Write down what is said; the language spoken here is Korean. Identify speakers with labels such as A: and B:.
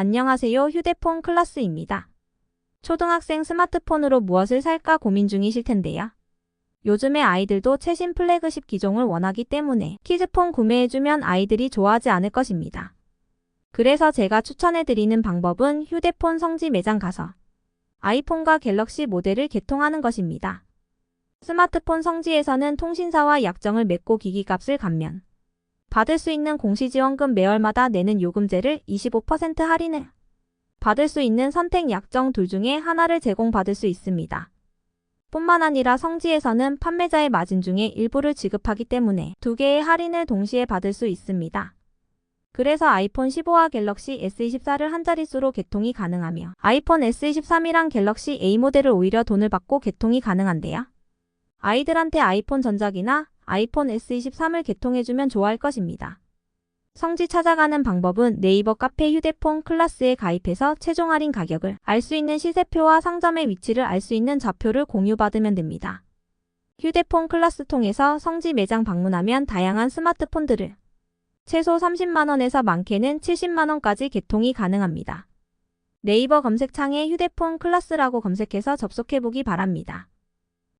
A: 안녕하세요. 휴대폰 클라스입니다. 초등학생 스마트폰으로 무엇을 살까 고민 중이실 텐데요. 요즘에 아이들도 최신 플래그십 기종을 원하기 때문에 키즈폰 구매해주면 아이들이 좋아하지 않을 것입니다. 그래서 제가 추천해드리는 방법은 휴대폰 성지 매장 가서 아이폰과 갤럭시 모델을 개통하는 것입니다. 스마트폰 성지에서는 통신사와 약정을 맺고 기기값을 감면 받을 수 있는 공시지원금 매월마다 내는 요금제를 25% 할인해 받을 수 있는 선택 약정 둘 중에 하나를 제공받을 수 있습니다. 뿐만 아니라 성지에서는 판매자의 마진 중에 일부를 지급하기 때문에 두 개의 할인을 동시에 받을 수 있습니다. 그래서 아이폰 15와 갤럭시 S24를 한 자릿수로 개통이 가능하며 아이폰 S23이랑 갤럭시 A 모델을 오히려 돈을 받고 개통이 가능한데요. 아이들한테 아이폰 전작이나 아이폰 S23을 개통해주면 좋아할 것입니다. 성지 찾아가는 방법은 네이버 카페 휴대폰 클라스에 가입해서 최종 할인 가격을 알 수 있는 시세표와 상점의 위치를 알 수 있는 좌표를 공유받으면 됩니다. 휴대폰 클라스 통해서 성지 매장 방문하면 다양한 스마트폰들을 최소 30만원에서 많게는 70만원까지 개통이 가능합니다. 네이버 검색창에 휴대폰 클라스라고 검색해서 접속해보기 바랍니다.